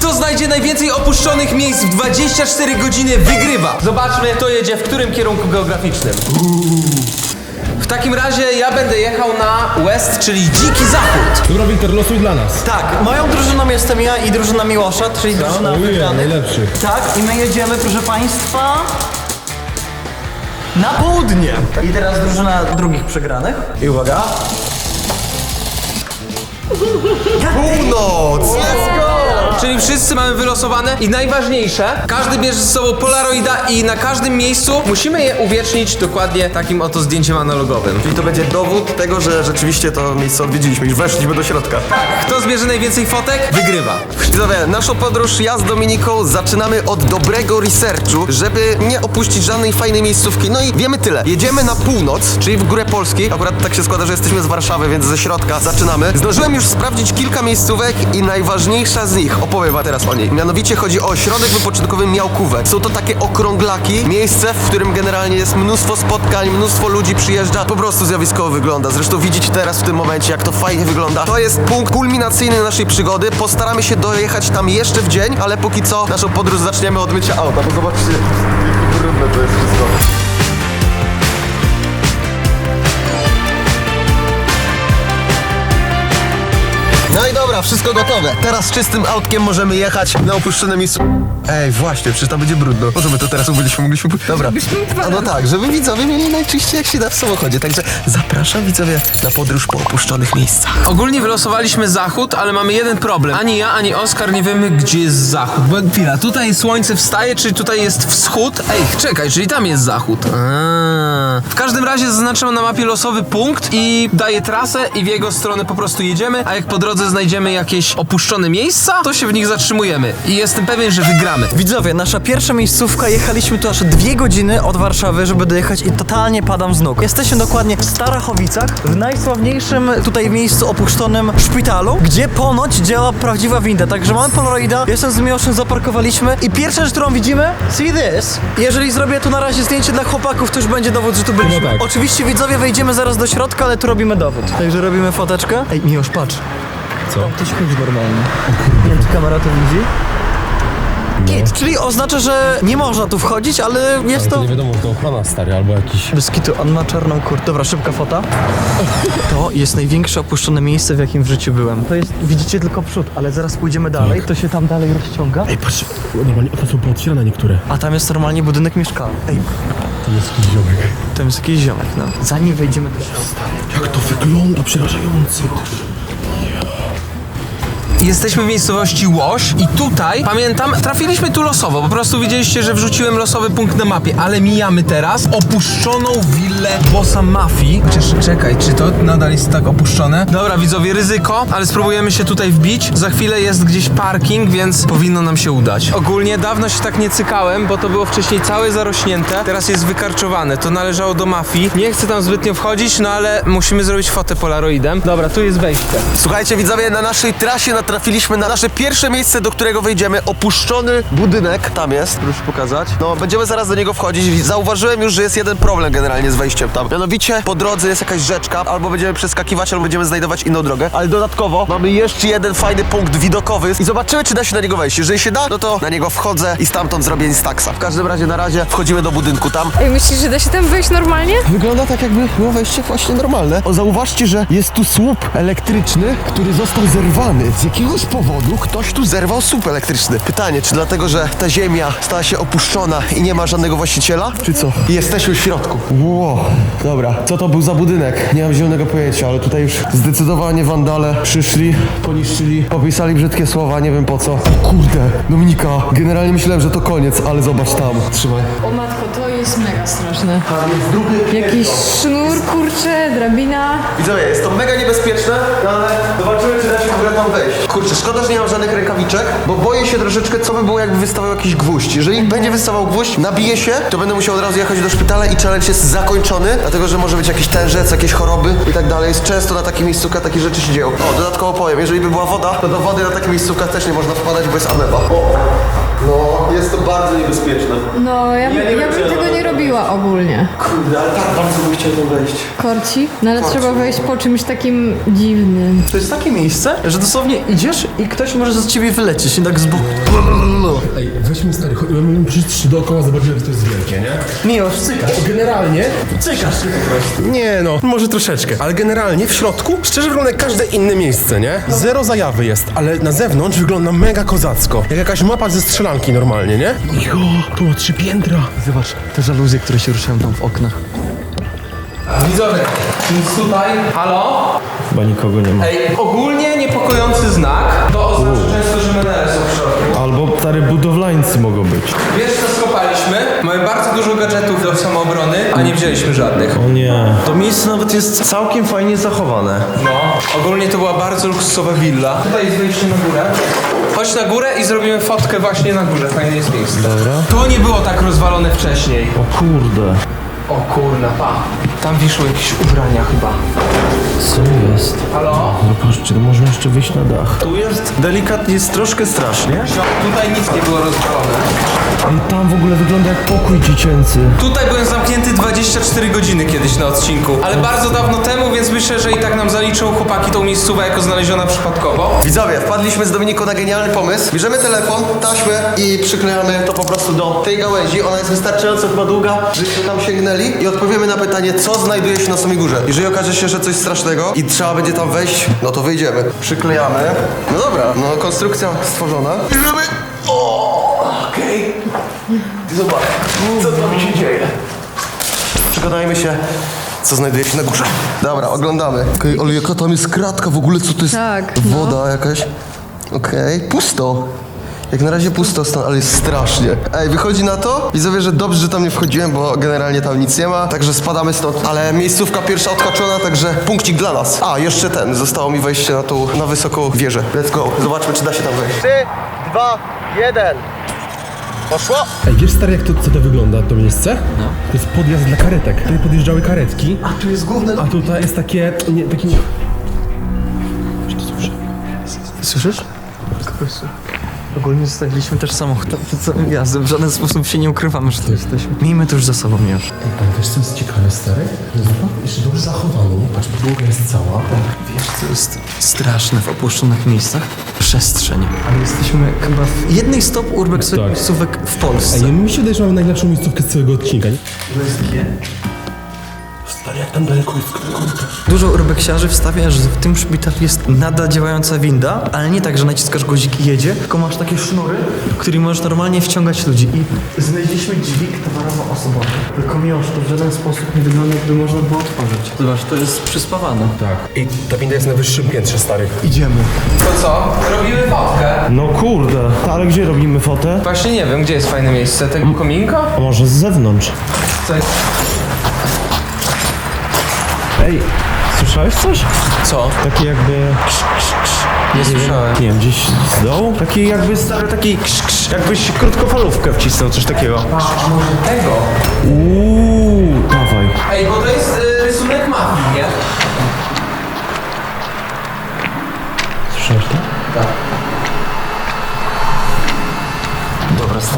Kto znajdzie najwięcej opuszczonych miejsc w 24 godziny wygrywa. Zobaczmy, kto jedzie w którym kierunku geograficznym. W takim razie ja będę jechał na west, czyli dziki zachód. Dobra, Winter, losuj dla nas. Tak, moją drużyną jestem ja i drużyna Miłosza, czyli drużyna wygranych. najlepszy. Tak, i my jedziemy, proszę państwa, na południe. I teraz drużyna drugich przegranych. I uwaga. Północ! Czyli wszyscy mamy wylosowane i najważniejsze, każdy bierze ze sobą polaroida i na każdym miejscu musimy je uwiecznić dokładnie takim oto zdjęciem analogowym. I to będzie dowód tego, że rzeczywiście to miejsce odwiedziliśmy, już weszliśmy do środka. Kto zbierze najwięcej fotek, wygrywa. Widzowie, naszą podróż ja z Dominiką zaczynamy od dobrego researchu, żeby nie opuścić żadnej fajnej miejscówki. No i wiemy tyle. Jedziemy na północ, czyli w górę Polski. Akurat tak się składa, że jesteśmy z Warszawy, więc ze środka zaczynamy. Zdążyłem już sprawdzić kilka miejscówek i najważniejsza z nich, opowiem wam teraz o niej. Mianowicie chodzi o środek wypoczynkowy Miałkówek. Są to takie okrąglaki, miejsce, w którym generalnie jest mnóstwo spotkań, mnóstwo ludzi przyjeżdża. Po prostu zjawiskowo wygląda. Zresztą widzicie teraz w tym momencie, jak to fajnie wygląda. To jest punkt kulminacyjny naszej przygody. Postaramy się dojechać tam jeszcze w dzień, ale póki co naszą podróż zaczniemy od mycia auta, bo zobaczcie, jakie brudne to jest wszystko. No i dobra, wszystko gotowe. Teraz czystym autkiem możemy jechać na opuszczone miejsce. Ej, właśnie, przecież tam będzie brudno. Może my to teraz byliśmy, mogliśmy... Dobra. A no tak, żeby widzowie mieli najczyściej jak się da w samochodzie. Także zapraszam widzowie na podróż po opuszczonych miejscach. Ogólnie wylosowaliśmy zachód, ale mamy jeden problem. Ani ja, ani Oskar nie wiemy, gdzie jest zachód. Bo chwila, tutaj słońce wstaje, czy tutaj jest wschód? Ej, czekaj, czyli tam jest zachód. A. W każdym razie zaznaczam na mapie losowy punkt i daję trasę i w jego stronę po prostu jedziemy, a jak po drodze znajdziemy jakieś opuszczone miejsca, to się w nich zatrzymujemy. I jestem pewien, że wygramy. Widzowie, nasza pierwsza miejscówka, jechaliśmy tu aż dwie godziny od Warszawy, żeby dojechać i totalnie padam z nóg. Jesteśmy dokładnie w Starachowicach, w najsławniejszym tutaj miejscu opuszczonym szpitalu, gdzie ponoć działa prawdziwa winda. Także mamy Polaroida, jestem z Miłoszem, zaparkowaliśmy i pierwsza rzecz, którą widzimy, see this. Jeżeli zrobię tu na razie zdjęcie dla chłopaków, to już będzie dowód, że tu byliśmy. No tak. Oczywiście widzowie wejdziemy zaraz do środka, ale tu robimy dowód. Także robimy foteczkę. Ej, Miłosz, patrz. Co? Ktoś chodzi normalnie. Nie wiem, czy kamera to widzi. Git, czyli oznacza, że nie można tu wchodzić, ale jest To to... nie wiadomo, to ochrona stary albo jakiś... Bez kitu, on ma czarną kurtkę. Dobra, szybka fota. To jest największe opuszczone miejsce, w jakim w życiu byłem. To jest, widzicie tylko przód, ale zaraz pójdziemy dalej, to się tam dalej rozciąga. Ej, patrz, normalnie okna są pootwierane niektóre. A tam jest normalnie budynek mieszkalny. Ej, Tam jest jakiś ziomek. tam jest jakiś ziomek, no. Zanim wejdziemy do środka. Jak to wygląda, przerażająco. Jesteśmy w miejscowości Łoś i tutaj, pamiętam, trafiliśmy tu losowo. Po prostu widzieliście, że wrzuciłem losowy punkt na mapie, ale mijamy teraz opuszczoną willę bossa mafii. Chociaż czekaj, czy to nadal jest tak opuszczone? Dobra, widzowie, ryzyko, ale spróbujemy się tutaj wbić. Za chwilę jest gdzieś parking, więc powinno nam się udać. Ogólnie dawno się tak nie cykałem, bo to było wcześniej całe zarośnięte. Teraz jest wykarczowane. To należało do mafii. Nie chcę tam zbytnio wchodzić, no ale musimy zrobić fotę polaroidem. Dobra, tu jest wejście. Słuchajcie widzowie, na naszej trasie natrafiliśmy na nasze pierwsze miejsce, do którego wejdziemy. Opuszczony budynek, tam jest, proszę pokazać. No, będziemy zaraz do niego wchodzić. Zauważyłem już, że jest jeden problem generalnie z wejściem tam. Mianowicie po drodze jest jakaś rzeczka, albo będziemy przeskakiwać, albo będziemy znajdować inną drogę. Ale dodatkowo mamy jeszcze jeden fajny punkt widokowy i zobaczymy, czy da się na niego wejść. Jeżeli się da, no to na niego wchodzę i stamtąd zrobię Instaxa. W każdym razie na razie wchodzimy do budynku tam. Ej, myślisz, że da się tam wejść normalnie? Wygląda tak, jakby było wejście właśnie normalne. O, zauważcie, że jest tu słup elektryczny, który został zerwany. Z jakiegoś powodu ktoś tu zerwał słup elektryczny. Pytanie, czy dlatego, że ta ziemia stała się opuszczona i nie ma żadnego właściciela? Czy co? Jesteśmy w środku. Wow, dobra. Co to był za budynek? Nie mam zielonego pojęcia, ale tutaj już zdecydowanie wandale przyszli, poniszczyli, popisali brzydkie słowa, nie wiem po co. Kurde, Dominika, generalnie myślałem, że to koniec, ale zobacz tam. Trzymaj. O matko, to jest mega straszne. Jakiś sznur, kurczę, drabina. Widzowie, jest to mega niebezpieczne, no ale zobaczymy, czy da się w ogóle tam wejść. Kurczę, szkoda, że nie mam żadnych rękawiczek, bo boję się troszeczkę, co by było, jakby wystawał jakiś gwóźdź. Jeżeli będzie wystawał gwóźdź, nabije się, to będę musiał od razu jechać do szpitala i challenge jest zakończony, dlatego, że może być jakiś tężec, jakieś choroby i tak dalej. Jest często na takich miejscówkach takie rzeczy się dzieją. O, dodatkowo powiem, jeżeli by była woda, to do wody na takich miejscówkach też nie można wpadać, bo jest ameba. O, no, jest to bardzo niebezpieczne. No, ja, nie ja, bym tego nie robiła. ogólnie. Kurde, ale tak bardzo bym chciał tam wejść. Korci? No ale trzeba wejść po czymś takim dziwnym. To jest takie miejsce, że dosłownie idziesz i ktoś może z ciebie wylecieć i tak z boku. Ej, weźmy stary, chodź, mamy przejść trzy dookoła, zobaczymy, jak to jest wielkie, nie? Miłosz, cykasz. Generalnie, Cykasz się po prostu. nie no, może troszeczkę, ale generalnie w środku szczerze wygląda jak każde inne miejsce, nie? Zero zajawy jest, ale na zewnątrz wygląda mega kozacko. Jak jakaś mapa ze strzelanki normalnie, nie? Jo, tu ma trzy piętra. Zobacz, te żaluzje, które się ruszają tam w oknach. Widzowie, więc tutaj, halo? Chyba nikogo nie ma. Ej, ogólnie niepokojący znak. To oznacza często, że menele są w środku. Albo stary budowlańcy mogą być. Wiesz co skopaliśmy? Mamy bardzo dużo gadżetów do samoobrony, a nie wzięliśmy żadnych. O nie. To miejsce nawet jest całkiem fajnie zachowane. No, ogólnie to była bardzo luksusowa willa. Tutaj jest wejście na górę. Chodź na górę i zrobimy fotkę właśnie na górze. Fajne jest miejsce. Dobra. To nie było tak rozwalone wcześniej. O kurde. O kurna, pa. Tam wiszą jakieś ubrania chyba. Co jest? Halo? No patrzcie, to można jeszcze wyjść na dach. Tu jest delikatnie, jest troszkę strasznie. Tutaj nic nie było rozwalone. I tam w ogóle wygląda jak pokój dziecięcy. Tutaj byłem zamknięty 24 godziny kiedyś na odcinku, ale bardzo dawno temu, więc myślę, że i tak nam zaliczą chłopaki tą miejscówkę jako znaleziona przypadkowo. Widzowie, wpadliśmy z Dominiką na genialny pomysł. Bierzemy telefon, taśmę i przyklejamy to po prostu do tej gałęzi. Ona jest wystarczająco chyba długa, żebyśmy tam sięgnęli i odpowiemy na pytanie, co znajduje się na samej górze. Jeżeli okaże się, że coś strasznego i trzeba będzie tam wejść, no to wyjdziemy. Przyklejamy. No dobra, no konstrukcja stworzona. Bierzemy... O, okej. Zobacz, co tam się dzieje. Przekonajmy się, co znajduje się na górze. Dobra, oglądamy. Okej, ale jaka tam jest kratka w ogóle, co to jest? Tak, no. Woda jakaś. Okej, pusto. Jak na razie pusto stąd, ale jest strasznie. Ej, wychodzi na to, widzowie, że dobrze, że tam nie wchodziłem, bo generalnie tam nic nie ma, także spadamy stąd. Ale miejscówka pierwsza odhaczona, także punkcik dla nas. A, jeszcze ten, zostało mi wejście na tą, na wysoką wieżę. Let's go, zobaczmy, czy da się tam wejść. 3, 2, 1. Poszło? Ej, wiesz stary, jak to, co to wygląda, to miejsce? No. To jest podjazd dla karetek. Tutaj podjeżdżały karetki. A tu jest główne... A tutaj jest takie, nie, taki... Słyszysz? Kogoś słyszę. Ogólnie zostawiliśmy też samochód przed całym jazdem. W żaden sposób się nie ukrywamy, że tu jesteśmy. Miejmy to już za sobą już. Ej, ale wiesz co jest ciekawe, stary? Zobacz, jeszcze dobrze zachowane, nie? Patrz, podłoga jest cała. Wiesz, co jest straszne w opuszczonych miejscach? Przestrzeń. Ale jesteśmy chyba w jednej z top urbexowych Tak. miejscówek w Polsce. Ej, mi się wydaje, że mamy najlepszą miejscówkę z całego odcinka, nie? Stary, jak tam daleko jest? Dużo urbeksiarzy wstawia, że w tym szpitalu jest nadal działająca winda, ale nie tak, że naciskasz guzik i jedzie, tylko masz takie sznury, którymi możesz normalnie wciągać ludzi. I znaleźliśmy dźwig towarowo-osobowy. Tylko miłość, to w żaden sposób nie wygląda, jakby można było otworzyć. Zobacz, to jest przyspawane. Tak. I ta winda jest na wyższym piętrze, stary. Idziemy. To co? Robimy fotkę. No kurde. Ale gdzie robimy fotę? Właśnie nie wiem, gdzie jest fajne miejsce. Tego kominka? A może z zewnątrz? Co jest? Ej, słyszałeś coś? Co? Takie jakby... Nie słyszałem. Nie wiem, gdzieś z dołu? Taki jakby stary, taki krz, krz, jakbyś krótkofalówkę wcisnął, coś takiego. A może tego? Uuu, dawaj. Ej, bo to jest y, rysunek mafii, nie? Słyszałeś to? Tak.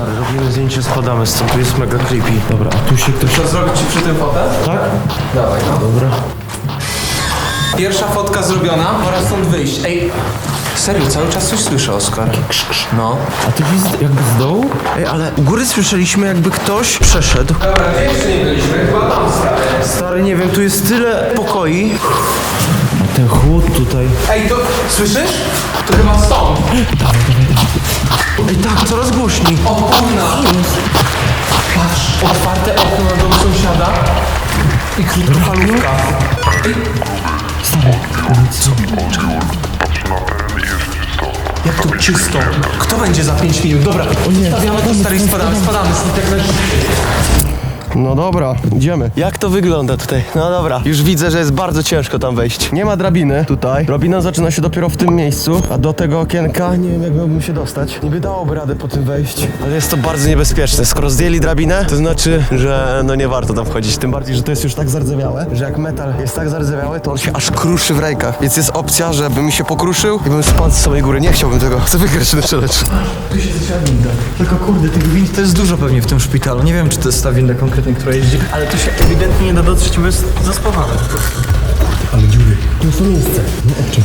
Stary, robimy zdjęcie, spadamy stąd, tu jest mega creepy. Dobra, a tu się ktoś... To zrobić ci przy tym fotę? Tak? Dawaj, no. Dobra. Pierwsza fotka zrobiona, pora stąd wyjść. Ej, serio, cały czas coś słyszę, Oskar. No. A ty widzisz jakby z dołu? Ej, ale u góry słyszeliśmy jakby ktoś przeszedł. Dobra, gdzie jeszcze nie byliśmy? Chyba tam, stary. Stary, nie wiem, tu jest tyle pokoi. A ten chłód tutaj. Ej, to słyszysz? To chyba stąd. Ej, tak, coraz głośniej. O kurna. Patrz, otwarte okno na dom sąsiada i krótkofalówka. Ej. Jak to czysto? Kto będzie za 5 minut? Dobra, stawiamy to stary i spadamy, spadamy najszybciej. No dobra, idziemy. Jak to wygląda tutaj? No dobra, już widzę, że jest bardzo ciężko tam wejść. Nie ma drabiny tutaj. Drabina zaczyna się dopiero w tym miejscu, a do tego okienka nie wiem, jak miałbym się dostać. Niby dałoby radę po tym wejść, ale jest to bardzo niebezpieczne. Skoro zdjęli drabinę, to znaczy, że no nie warto tam wchodzić. Tym bardziej, że to jest już tak zardzewiałe, że jak metal jest tak zardzewiały, to on się aż kruszy w rękach. Więc jest opcja, żeby mi się pokruszył i bym spadł z samej góry. Nie chciałbym tego. Chcę wygrać ten challenge. Tu się zaczęła winda. Tylko kurde, tych wind to jest dużo pewnie w tym szpitalu. Nie wiem, czy to jest ta winda który jeździ, ale tu się ewidentnie nie da dotrzeć, bo jest zaspawane. Ale dziury. To jest to miejsce. No o czym?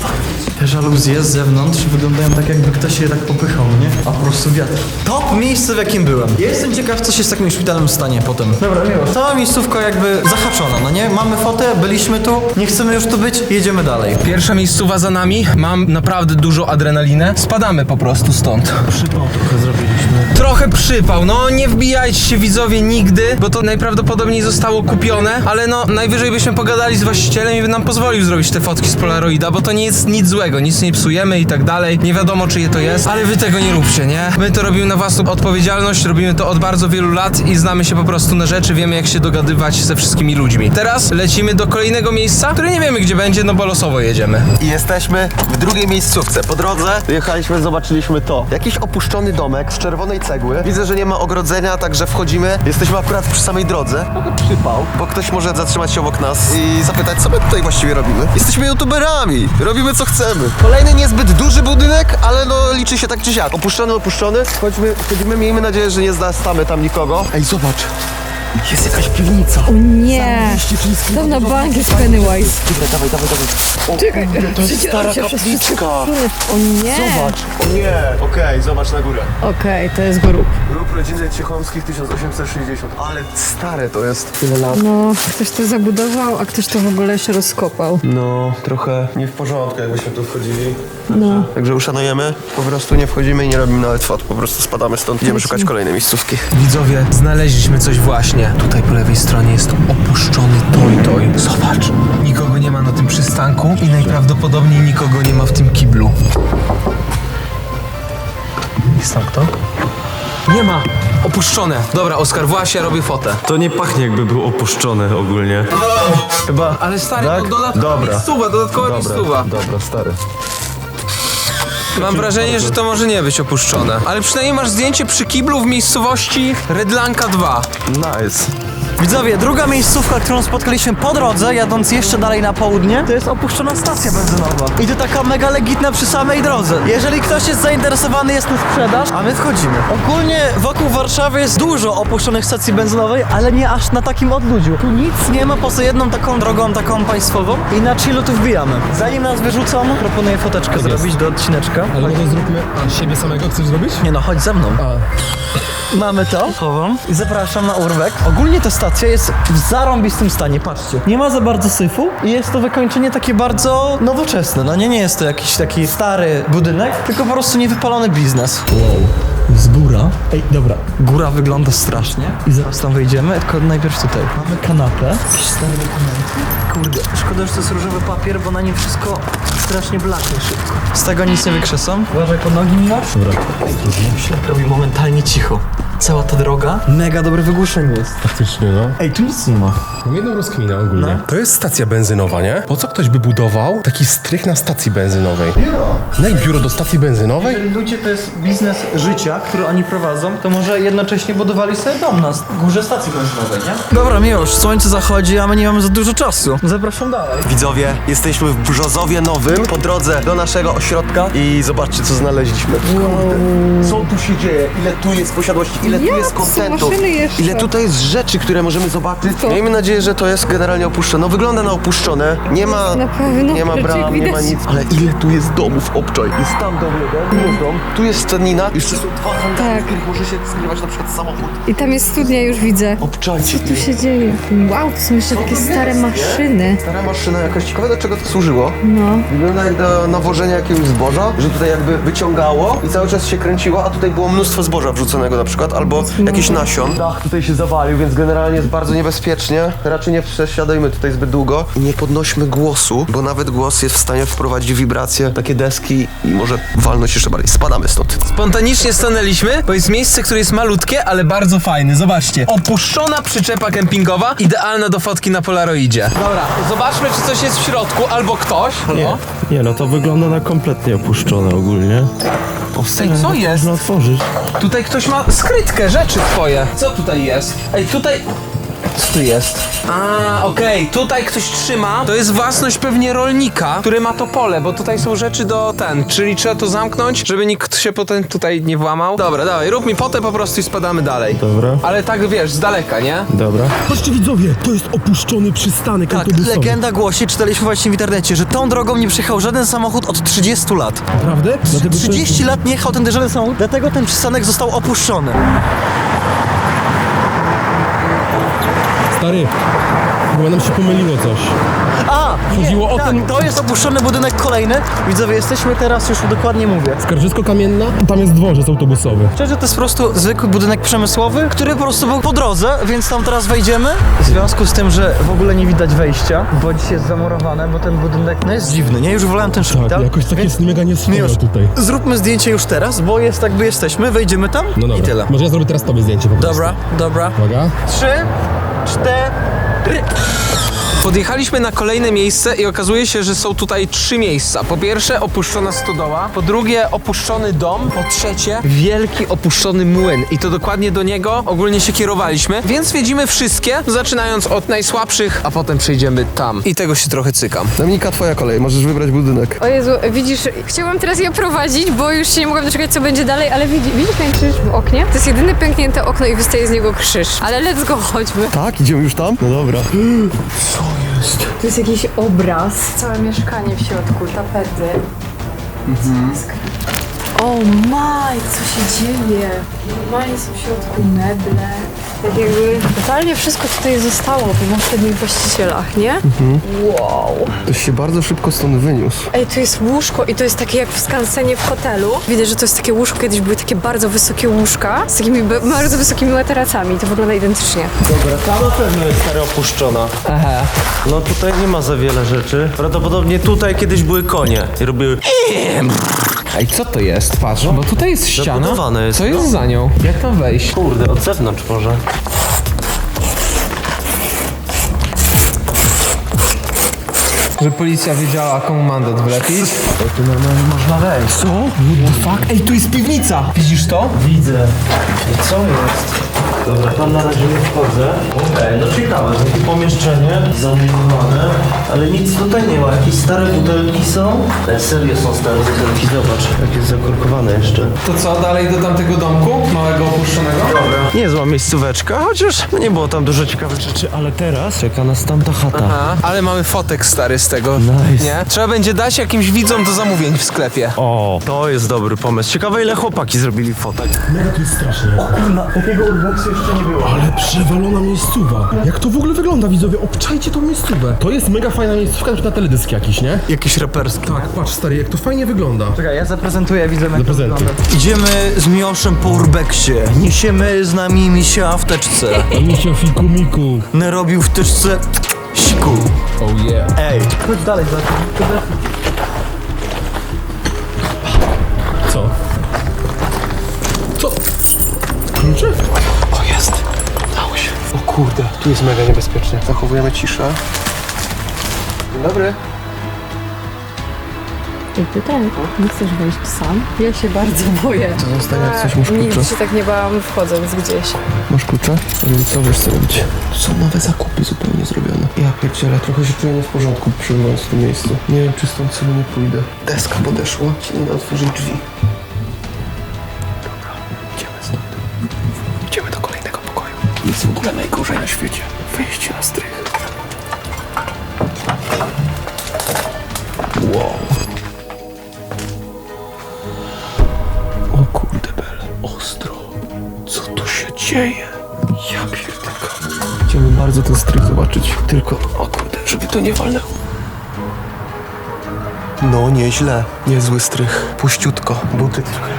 Te żaluzje z zewnątrz wyglądają tak, jakby ktoś je tak popychał, nie? A po prostu wiatr. Top miejsce, w jakim byłem. Ja jestem ciekaw, co się z takim szpitalem stanie potem. Dobra, miło. Cała miejscówka jakby zahaczona, no nie? Mamy fotę, byliśmy tu, nie chcemy już tu być, jedziemy dalej. Pierwsza miejscowa za nami, mam naprawdę dużo adrenalinę. Spadamy po prostu stąd. Przypał trochę zrobiliśmy. Trochę przypał, no nie wbijajcie się widzowie nigdy, bo to najprawdopodobniej zostało kupione, ale no najwyżej byśmy pogadali z właścicielem i by nam pozwolił zrobić te fotki z Polaroida, bo to nie jest nic złego, nic nie psujemy i tak dalej. Nie wiadomo czyje to jest, ale wy tego nie róbcie, nie? My to robimy na własną odpowiedzialność, robimy to od bardzo wielu lat i znamy się po prostu na rzeczy, wiemy jak się dogadywać ze wszystkimi ludźmi. Teraz lecimy do kolejnego miejsca, które nie wiemy gdzie będzie, no bo losowo jedziemy. I jesteśmy w drugiej miejscówce. Po drodze jechaliśmy, zobaczyliśmy to. Jakiś opuszczony domek z czerwonej cegły. Widzę, że nie ma ogrodzenia, także wchodzimy. Jesteśmy akurat przy samej drodze. Przypał, bo ktoś może zatrzymać się obok nas i zapytać, co my tutaj właściwie robimy. Jesteśmy youtuberami, robimy co chcemy. Kolejny niezbyt duży budynek, ale no liczy się tak czy siak. Opuszczony, opuszczony. Chodźmy, chodzimy, miejmy nadzieję, że nie zastamy tam nikogo. Ej, zobacz. Jest jakaś piwnica. Nie. Tam na bank jest Pennywise. Dawaj, dawaj, dawaj, dawaj. Czekaj, To jest stara kapliczka. O nie. Zobacz. O nie. Okej, zobacz na górę. Okej, to jest grób. Grup rodziny Ciechomskich 1860. Ale stare to jest. Tyle lat. No, ktoś to zabudował, a ktoś to w ogóle się rozkopał. No, trochę nie w porządku, jakbyśmy tu wchodzili. No. Także uszanujemy, po prostu nie wchodzimy i nie robimy nawet fot. Po prostu spadamy stąd. Idziemy szukać kolejnej miejscówki. Widzowie, znaleźliśmy coś właśnie. Tutaj po lewej stronie jest opuszczony toj-toj. Zobacz. Nikogo nie ma na tym przystanku i najprawdopodobniej nikogo nie ma w tym kiblu. Jest tam kto? Nie ma. Opuszczone. Dobra, Oskar, właśnie robię fotę. To nie pachnie jakby był opuszczony ogólnie. Chyba... Ale stary, Tak? dodatkowa Dobra. miejscowa, dodatkowa miejscowa. dobra, stary. Mam wrażenie, że to może nie być opuszczone. Ale przynajmniej masz zdjęcie przy kiblu w miejscowości Redlanka 2. Nice. Widzowie, druga miejscówka, którą spotkaliśmy po drodze, jadąc jeszcze dalej na południe, to jest opuszczona stacja benzynowa. I to taka mega legitna przy samej drodze. Jeżeli ktoś jest zainteresowany, jest na sprzedaż, a my wchodzimy. Ogólnie wokół Warszawy jest dużo opuszczonych stacji benzynowej, ale nie aż na takim odludziu. Tu nic nie ma poza jedną taką drogą, taką państwową i na chillu tu wbijamy. Zanim nas wyrzucą, proponuję foteczkę zrobić do odcineczka. Ale może zróbmy... A siebie samego chcesz zrobić? Nie no, chodź ze mną. Mamy to. Chowam i zapraszam na urwek. Ogólnie ta stacja jest w zarąbistym stanie, patrzcie. Nie ma za bardzo syfu i jest to wykończenie takie bardzo nowoczesne. No nie, nie jest to jakiś taki stary budynek, tylko po prostu niewypalony biznes. Wow. Z góra. Ej, dobra. Góra wygląda strasznie i zaraz tam wejdziemy, tylko najpierw tutaj. Mamy kanapę. Jakieś stare dokumenty. Kurde, szkoda, że to jest różowy papier, bo na nim wszystko strasznie blaknie szybko. Z tego nic nie wykrzesam. Uważaj pod nogi, Miłosz. Dobra. Ślep robi momentalnie cicho. Cała ta droga. Mega dobre wygłuszenie jest. Faktycznie, no. Ej, tu nic nie ma. Mam jedną rozkminę ogólnie. No. To jest stacja benzynowa, nie? Po co ktoś by budował taki strych na stacji benzynowej? Biuro. No i biuro do stacji benzynowej? Jeżeli ludzie to jest biznes życia, który oni prowadzą, to może jednocześnie budowali sobie dom na górze stacji benzynowej, nie? Dobra, Miłosz, słońce zachodzi, a my nie mamy za dużo czasu. Zapraszam dalej. Widzowie, jesteśmy w Brzozowie Nowym, po drodze do naszego ośrodka i zobaczcie, co znaleźliśmy. Kurde, co tu się dzieje? Ile tu jest posiadłości, ile tu jest kontentu, maszyny jeszcze. ile tutaj jest rzeczy, które możemy zobaczyć. Co? Miejmy nadzieję, że to jest generalnie opuszczone. No wygląda na opuszczone, nie ma, Na pewno, nie ma raczej bram, nie ma widać. nic. Ale ile tu jest domów, obczaj. Jest tam dom jeden, tu jest dom, tu jest stadnina, jeszcze są dwa hangary, Tak. w których może się skrywać na przykład samochód. I tam jest studnia, już widzę. Obczajcie. Co tu się dzieje? Wow, to są jeszcze takie stare maszyny. Stara maszyna jakaś ciekawe do czego to służyło. No. Wygląda jak do nawożenia jakiegoś zboża, że tutaj jakby wyciągało i cały czas się kręciło, a tutaj było mnóstwo zboża wrzuconego na przykład, albo jakiś nasion. Dach tutaj się zawalił, więc generalnie jest bardzo niebezpiecznie. Raczej nie przesiadajmy tutaj zbyt długo. I nie podnośmy głosu, bo nawet głos jest w stanie wprowadzić wibracje, takie deski i może walnąć jeszcze bardziej. Spadamy stąd. Spontanicznie stanęliśmy, bo jest miejsce, które jest malutkie, ale bardzo fajne. Zobaczcie. Opuszczona przyczepa kempingowa, idealna do fotki na Polaroidzie. Dobra, zobaczmy, czy coś jest w środku, albo ktoś. Halo? Nie no, to wygląda na kompletnie opuszczone ogólnie. Ej, co jest? Można otworzyć. Tutaj ktoś ma skrytkę, rzeczy twoje. Co tutaj jest? Ej, tutaj... Co tu jest? A, okej, tutaj ktoś trzyma. To jest własność pewnie rolnika, który ma to pole, bo tutaj są rzeczy do ten, czyli trzeba to zamknąć, żeby nikt się potem tutaj nie włamał. Dobra, dawaj, rób mi potem po prostu i spadamy dalej. Dobra. Ale tak wiesz, z daleka, nie? Dobra. Patrzcie widzowie, to jest opuszczony przystanek Tak, autobusowy. legenda głosi, czytaliśmy właśnie w internecie, że tą drogą nie przejechał żaden samochód od 30 lat. Dlatego to 30 lat nie jechał ten żaden samochód, dlatego ten przystanek został opuszczony. Stary, chyba nam się pomyliło coś. A! Chodziło o tak, ten- To jest opuszczony budynek kolejny. Widzowie, jesteśmy teraz, już dokładnie mówię. Skarżysko-Kamienna? Tam jest dworzec autobusowy. Szczerze, to jest po prostu zwykły budynek przemysłowy, który po prostu był po drodze, więc tam teraz wejdziemy. W związku z tym, że w ogóle nie widać wejścia, bo dzisiaj jest zamurowane, bo ten budynek no jest dziwny, nie? Już wolałem ten szpital. Tak, jakoś tak więc jest mega nieswojo już. tutaj. Zróbmy zdjęcie już teraz, bo jest jakby jesteśmy, wejdziemy tam No dobra. i tyle. Może ja zrobię teraz tobie zdjęcie po prostu. Dobra, dobra. Uwaga. Trzy, cztery. Podjechaliśmy na kolejne miejsce i okazuje się, że są tutaj trzy miejsca. Po pierwsze opuszczona stodoła, po drugie opuszczony dom, po trzecie wielki opuszczony młyn. I to dokładnie do niego ogólnie się kierowaliśmy, więc wiedzimy wszystkie, zaczynając od najsłabszych, a potem przejdziemy tam. I tego się trochę cykam. Dominika, twoja kolej, możesz wybrać budynek. O Jezu, widzisz, chciałam teraz je prowadzić, bo już się nie mogłam doczekać, co będzie dalej, ale widzi, widzisz ten krzyż w oknie? To jest jedyne pęknięte okno i wystaje z niego krzyż. Ale let's go, chodźmy. Tak, idziemy już tam? No dobra. To jest jakiś obraz. Całe mieszkanie w środku, tapety. O maj, co się dzieje? Normalnie są w środku meble. Tak jakby totalnie wszystko tutaj zostało po poprzednich właścicielach, nie? Wow. Ktoś się bardzo szybko stąd wyniósł. Ej, tu jest łóżko i to jest takie jak w skansenie w hotelu. Widać, że to jest takie łóżko, kiedyś były takie bardzo wysokie łóżka z takimi be- bardzo wysokimi materacami. To wygląda identycznie. Dobra, ta na pewno jest stara opuszczona. Aha. No tutaj nie ma za wiele rzeczy. Prawdopodobnie tutaj kiedyś były konie i robiły... Ej, co to jest? Patrz, bo tutaj jest ściana. Zabudowane jest, Co jest no. za nią? Jak tam wejść? Kurde, od zewnątrz może. Że policja wiedziała, komu mandat wlepić. Tu normalnie można wejść. Co? What the fuck? Ej, tu jest piwnica! Widzisz to? Widzę. I co jest? Dobra, tam na razie nie wchodzę. Okej, no ciekawe, takie pomieszczenie zamienowane, ale nic tutaj nie ma. Jakieś stare butelki są. E, serio są stare butelki, zobacz, jak jest zakorkowane jeszcze. To co, dalej do tamtego domku? Małego opuszczonego? Niezła miejscóweczka, chociaż no nie było tam dużo ciekawych rzeczy, ale teraz czeka nas tamta chata. Aha, ale mamy fotek stary z tego. Nice. Nie? Trzeba będzie dać jakimś widzom do zamówień w sklepie. O, to jest dobry pomysł. Ciekawe ile chłopaki zrobili fotek. Mega to jest strasznie. Takiego urbexu jeszcze nie było. Ale przewalona miejscowa. Jak to w ogóle wygląda, widzowie? Obczajcie tą miejscówę. To jest mega fajna miejscówka, na teledysk jakiś, nie? Jakiś raperski. Tak, patrz stary, jak to fajnie wygląda. Czekaj, ja zaprezentuję, widzę jak to Zaprezentuj. wygląda. Idziemy z Mioszem po urbexie. Niesiemy z nami misia w teczce. Misio fiku miku. Narobił w teczce siku. Oh yeah. Ej. Chodź dalej, zobacz. Co? Co? Klucze? Kurde, tu jest mega niebezpiecznie. Zachowujemy ciszę. Dzień dobry. Ej, pytaj, nie chcesz wejść sam? Ja się bardzo boję. Co zostanie, jak coś masz Nigdy klucze? się tak nie bałam wchodząc gdzieś. Masz klucze? Ale co wiesz co robić? Tu są nowe zakupy zupełnie zrobione. Ja pierdzielę, trochę się czuję nie w porządku przebywając w tym miejscu. Nie wiem, czy stąd sobie nie pójdę. Deska podeszła, ci nie da otworzyć drzwi. Jest w ogóle najgorzej na świecie. Wejście na strych. Wow. O kurde bele, ostro. Co tu się dzieje? Ja pierdolę. Chciałbym bardzo ten strych zobaczyć. Tylko, o kurde, żeby to nie walnęło. No, nieźle. Niezły strych. Puściutko. Buty trochę.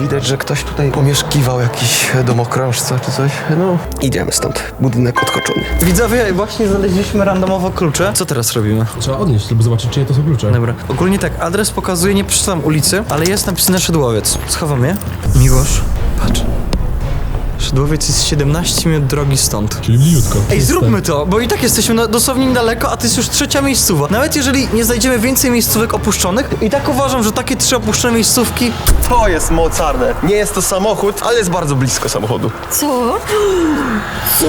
Widać, że ktoś tutaj pomieszkiwał jakiś domokrążca czy coś. No, idziemy stąd. Budynek odkoczony. Widzowie, właśnie znaleźliśmy randomowo klucze. Co teraz robimy? Trzeba odnieść, żeby zobaczyć, czyje to są klucze. Dobra. Ogólnie tak, adres pokazuje, nie przeczytam ulicy, ale jest napisane Szydłowiec. Schowam je. Miłosz, patrz. Szydłowiec jest 17 minut drogi stąd. Czyli bliziutko. Ej, zróbmy to, bo i tak jesteśmy na, dosłownie niedaleko, a to jest już trzecia miejscowa. Nawet jeżeli nie znajdziemy więcej miejscówek opuszczonych, i tak uważam, że takie trzy opuszczone miejscówki To jest mocarne. Nie jest to samochód, ale jest bardzo blisko samochodu. Co? Co?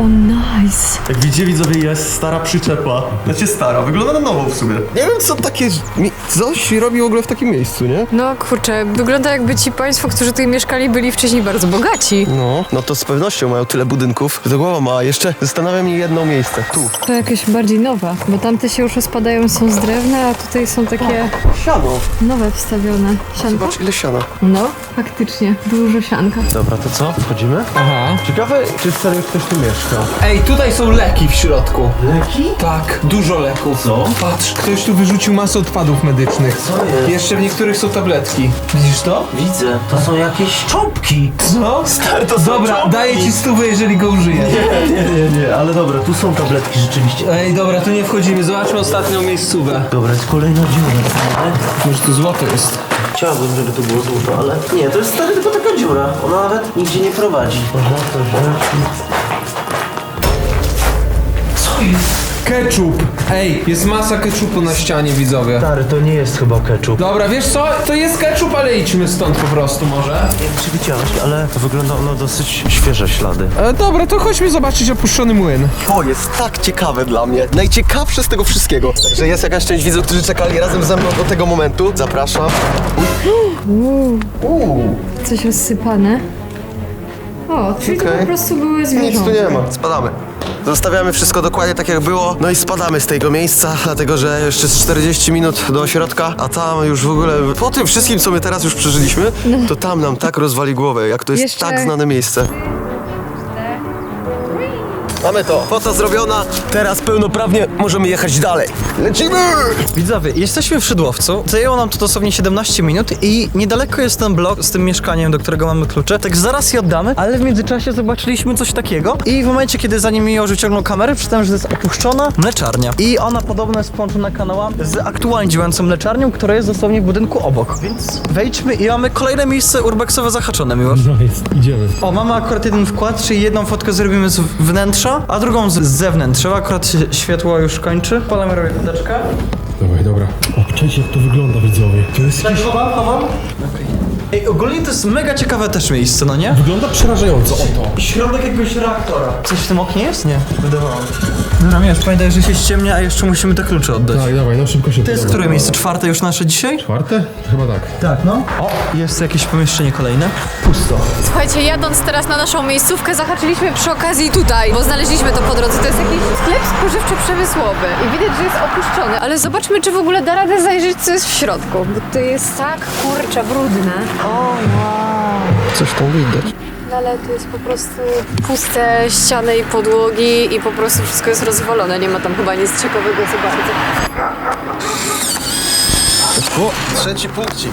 O, nice. Jak widzicie widzowie, jest stara przyczepa. Znaczy stara, wygląda na nowo w sumie. Nie wiem co takie... mi- Coś robi w ogóle w takim miejscu, nie? No kurczę, wygląda jakby ci państwo, którzy tutaj mieszkali, byli wcześniej bardzo bogaci. No, no to z pewnością mają tyle budynków, że to głowa ma. Jeszcze zastanawia mnie jedno miejsce. Tu. To jakieś bardziej nowe, bo tamte się już rozpadają, są z drewna, a tutaj są takie Siano. nowe wstawione. Sianka? Zobacz ile siana. No, faktycznie, dużo sianka. Dobra, to co? Wchodzimy? Aha. Ciekawe, czy serio ktoś tu mieszka. Ej, tutaj są leki w środku. Leki? Tak, dużo leków. Co? Patrz, ktoś tu wyrzucił masę odpadów medycznych. Co jest? Jeszcze w niektórych są tabletki. Widzisz to? Widzę, to są jakieś cząbki. Co? Stary, to Dobra, daję ci stówę, jeżeli go użyjesz. Nie, nie, nie, nie, ale dobra, tu są tabletki rzeczywiście. Ej, dobra, tu nie wchodzimy. Zobaczmy ostatnią miejscówę. Dobra, jest kolejna dziura, tak? Może tu złoto jest. Chciałbym, żeby to było złoto, ale nie, to jest stary tylko taka dziura. Ona nawet nigdzie nie prowadzi. To. Co jest? Ketchup. Ej, jest masa ketchupu na ścianie, widzowie. Stary, to nie jest chyba ketchup. Dobra, wiesz co? To jest ketchup, ale idźmy stąd po prostu może. Nie wiem, czy widziałeś, ale wygląda ono dosyć świeże ślady. E, dobra, to chodźmy zobaczyć opuszczony młyn. To jest tak ciekawe dla mnie. Najciekawsze z tego wszystkiego. Także jest jakaś część widzów, którzy czekali razem ze mną do tego momentu. Zapraszam. Uuu, Coś rozsypane. O, czyli to Okej. po prostu były nic zwierzątka. tu nie ma. Spadamy. Zostawiamy wszystko dokładnie tak jak było, no i spadamy z tego miejsca, dlatego że jeszcze z 40 minut do ośrodka, a tam już w ogóle, po tym wszystkim, co my teraz już przeżyliśmy, to tam nam tak rozwali głowę, jak to jest Jeszcze- tak znane miejsce. Mamy to, foto zrobiona, teraz pełnoprawnie możemy jechać dalej. Lecimy! Widzowie, jesteśmy w Szydłowcu. Zajęło nam to dosłownie 17 minut i niedaleko jest ten blok z tym mieszkaniem, do którego mamy klucze. Tak zaraz je oddamy, ale w międzyczasie zobaczyliśmy coś takiego i w momencie, kiedy zanim Miłosz wyciągnął kamerę, przeczytałem, że to jest opuszczona mleczarnia. I ona podobno jest połączona kanałami z aktualnie działającą mleczarnią, która jest dosłownie w budynku obok. Więc wejdźmy i mamy kolejne miejsce urbexowe zahaczone, Miłosz. No jest, idziemy. O, mamy akurat jeden wkład, czyli jedną fotkę zrobimy z wnętrza, a drugą z z zewnętrza. Akurat się światło już kończy. Podam robię foteczkę. Dawaj, dobra. O, cześć, jak to wygląda, widzowie. To jest Tak, chowam, chowam. Ej, ogólnie to jest mega ciekawe też miejsce, no nie? Wygląda przerażająco, oto. Środek jakiegoś reaktora. Coś w tym oknie jest? Nie, wydawało mi się. Dobra, wiesz, pamiętaj, że się ściemnia, a jeszcze musimy te klucze oddać. Tak, dawaj, no szybko się To jest które miejsce? Czwarte już nasze dzisiaj? Czwarte? Chyba tak. Tak, no. O, jest jakieś pomieszczenie kolejne. Pusto. Słuchajcie, jadąc teraz na naszą miejscówkę, zahaczyliśmy przy okazji tutaj, bo znaleźliśmy to po drodze. To jest jakiś sklep spożywczo-przemysłowy i widać, że jest opuszczony. Ale zobaczmy, czy w ogóle da radę zajrzeć, co jest w środku, bo to jest tak kurcze brudne. O, wow. Coś tam widać. No ale tu jest po prostu puste ściany i podłogi i po prostu wszystko jest rozwalone. Nie ma tam chyba nic ciekawego za bardzo. O, trzeci punkcik.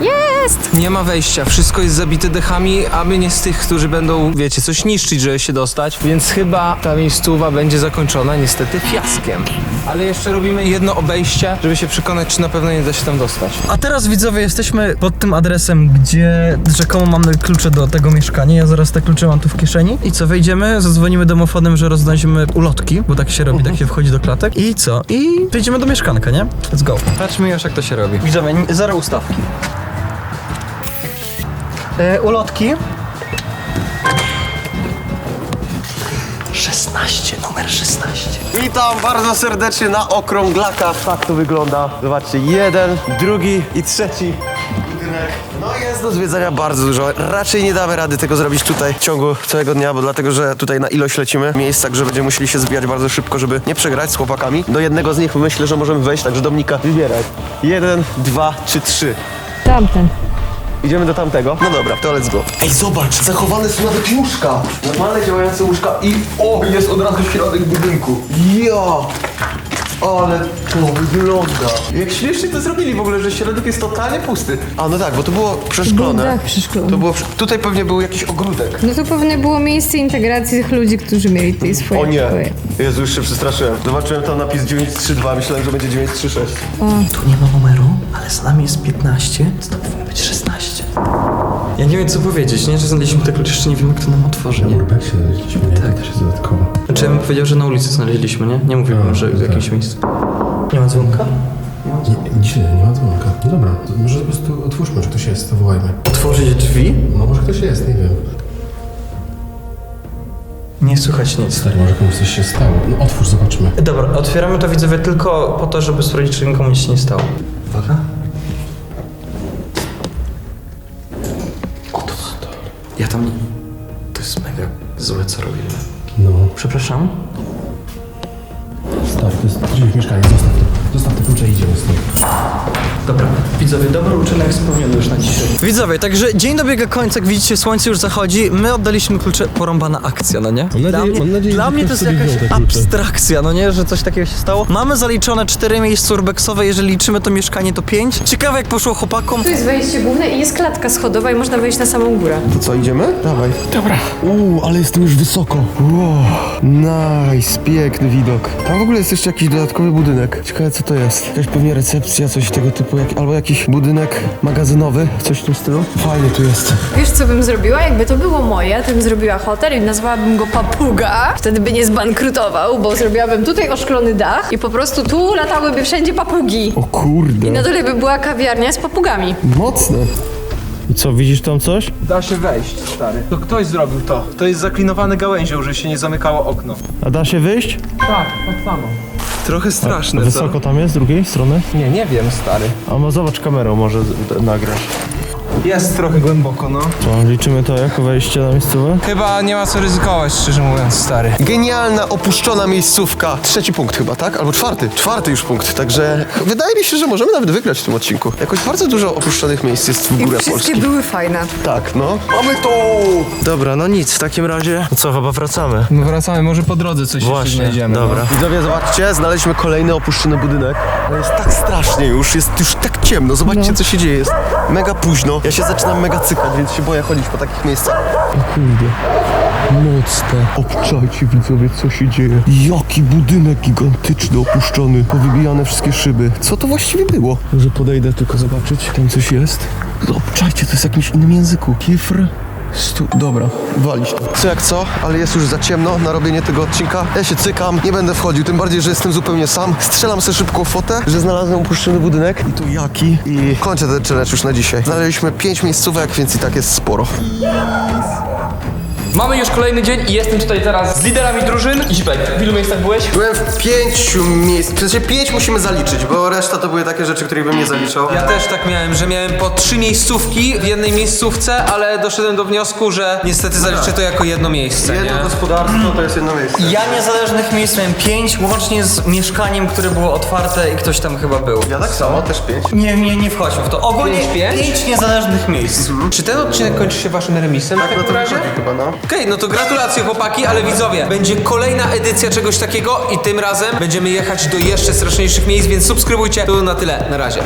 Jest! Nie ma wejścia, wszystko jest zabite dechami, a my nie z tych, którzy będą, wiecie, coś niszczyć, żeby się dostać, więc chyba ta miejscowa będzie zakończona niestety fiaskiem. Ale jeszcze robimy jedno obejście, żeby się przekonać, czy na pewno nie da się tam dostać. A teraz widzowie jesteśmy pod tym adresem, gdzie rzekomo mamy klucze do tego mieszkania. Ja zaraz te klucze mam tu w kieszeni. I co, wejdziemy, zadzwonimy domofonem, że roznosimy ulotki, bo tak się robi, tak się wchodzi do klatek. I co? I wejdziemy do mieszkanka, nie? Let's go. Patrzmy już jak to się robi. Widzowie, zero ustawki. E, ulotki. 16, numer 16. Witam bardzo serdecznie na okrąglakach. Tak to wygląda. Zobaczcie, jeden, drugi i trzeci budynek. No jest do zwiedzania bardzo dużo. Raczej nie damy rady tego zrobić tutaj w ciągu całego dnia, bo dlatego, że tutaj na ilość lecimy miejsc, także będziemy musieli się zbijać bardzo szybko, żeby nie przegrać z chłopakami. Do jednego z nich myślę, że możemy wejść, także Dominika wybieraj. Jeden, dwa czy trzy. Tamten. Idziemy do tamtego. No dobra, to let's go. Ej, zobacz, zachowane są nawet łóżka. Normalne działające łóżka i o, jest od razu środek budynku. Ja! Ale to wygląda. Jak śmiesznie to zrobili w ogóle, że środek jest totalnie pusty. A no tak, bo to było przeszklone. Był dach przeszklony. To było, tutaj pewnie był jakiś ogródek. No to pewnie było miejsce integracji tych ludzi, którzy mieli tutaj swoje O nie. pokoje. Jezu, już się przestraszyłem. Zobaczyłem tam napis 932, myślałem, że będzie 936. Tu nie ma numeru, ale z nami jest 15, więc to powinno być 16. Ja nie wiem co powiedzieć, nie? Że znaleźliśmy te klucze, jeszcze nie wiem jak to nam otworzy, nie? Urbek się znaleźliśmy, nie? Tak. też jest dodatkowo. Znaczy ja bym powiedział, że na ulicy znaleźliśmy, nie? Nie mówiłbym, A, że w tak. jakimś miejscu. Nie ma dzwonka? Nie, dzisiaj nie ma dzwonka. No dobra, to może po prostu otwórzmy, czy ktoś jest, to wołajmy. Otworzyć drzwi? No może ktoś jest, nie wiem. Nie słychać nic. Stary, może komuś coś się stało. No otwórz, zobaczmy. Dobra, otwieramy to widzowie tylko po to, żeby sprawdzić, czy nikomu nic się nie stało. Uwaga. Ja tam nie... To jest mega złe, co robimy. No, Przepraszam? stary, to jest w mieszkanie, zostaw to. Zostaw te klucze i idziemy stąd. Dobra, widzowie, dobry uczynek spełniony już na dzisiaj. Widzowie, także dzień dobiega końca, jak widzicie, słońce już zachodzi. My oddaliśmy klucze, porąbana akcja, no nie? nadzieję- dla mnie, mam nadzieję, dla że mnie to ktoś jest sobie jakaś wziął te klucze. abstrakcja, no nie? Że coś takiego się stało. Mamy zaliczone cztery miejsca urbexowe, jeżeli liczymy to mieszkanie, to pięć. Ciekawe, jak poszło chłopakom. Tu jest wejście główne i jest klatka schodowa i można wejść na samą górę. To co, idziemy? Dawaj. Uuu, ale jestem już wysoko. Wow, nice, piękny widok. Tam w ogóle jest jeszcze jakiś dodatkowy budynek. Ciekawe co to jest. Jakaś pewnie recepcja, coś tego typu, jak, albo jakiś budynek magazynowy, coś w tym stylu. Fajnie tu jest. Wiesz, co bym zrobiła? Jakby to było moje, to bym zrobiła hotel i nazwałabym go Papuga. Wtedy by nie zbankrutował, bo zrobiłabym tutaj oszklony dach i po prostu tu latałyby wszędzie papugi. O kurde, I na dole by była kawiarnia z papugami. mocne. I co, widzisz tam coś? Da się wejść, stary. To ktoś zrobił to. To jest zaklinowane gałęzią, że się nie zamykało okno. A da się wyjść? Tak, tak samo. Trochę straszne, Wysoko tam jest, z drugiej strony? Nie, nie wiem, stary. A no zobacz kamerą, może nagrasz. Jest trochę głęboko, no. Co, liczymy to jako wejście na miejscowe? Chyba nie ma co ryzykować, szczerze mówiąc, stary. Genialna, opuszczona miejscówka. Trzeci punkt chyba, tak? Albo czwarty. Czwarty już punkt. Także wydaje mi się, że możemy nawet wygrać w tym odcinku. Jakoś bardzo dużo opuszczonych miejsc jest w górę Polski. były fajne. Tak, no. Mamy to! Dobra, no nic, w takim razie... No co, chyba wracamy. No wracamy, może po drodze coś jeszcze Właśnie, znajdziemy. dobra. Widzowie, zobaczcie, znaleźliśmy kolejny opuszczony budynek. Ale jest tak strasznie już, jest już tak ciemno. Zobaczcie, co się dzieje. Jest mega późno. Ja się zaczynam mega cykać, więc się boję chodzić po takich miejscach. Kurde. Mocne. Obczajcie widzowie, co się dzieje. Jaki budynek gigantyczny, opuszczony. Powybijane wszystkie szyby. Co to właściwie było? Może podejdę tylko zobaczyć. Tam coś jest. Obczajcie, to jest w jakimś innym języku. Kifr. Stu... Dobra. Walić to. Co jak co, ale jest już za ciemno na robienie tego odcinka. Ja się cykam, nie będę wchodził, tym bardziej, że jestem zupełnie sam. Strzelam sobie szybką fotę, że znalazłem opuszczony budynek. I tu jaki? I kończę ten challenge już na dzisiaj. Znaleźliśmy pięć miejscówek, więc i tak jest sporo. Mamy już kolejny dzień i jestem tutaj teraz z liderami drużyn. Zipek, w ilu miejscach byłeś? Byłem w pięciu miejsc, w sensie pięć musimy zaliczyć, bo reszta to były takie rzeczy, których bym nie zaliczał. Ja też tak miałem, że miałem po trzy miejscówki w jednej miejscówce, ale doszedłem do wniosku, że niestety zaliczę to jako jedno miejsce, nie? Jedno gospodarstwo to jest jedno miejsce. Ja niezależnych miejsc miałem pięć, łącznie z mieszkaniem, które było otwarte i ktoś tam chyba był. Ja tak samo, też pięć. Nie, nie, nie wchodźmy w to. Ogólnie Pięć, pięć? niezależnych miejsc. Czy ten odcinek kończy się waszym remisem w No takim to razie? wychodzi chyba, no. Okej, no to gratulacje chłopaki, ale widzowie, będzie kolejna edycja czegoś takiego i tym razem będziemy jechać do jeszcze straszniejszych miejsc, więc subskrybujcie. To na tyle, na razie.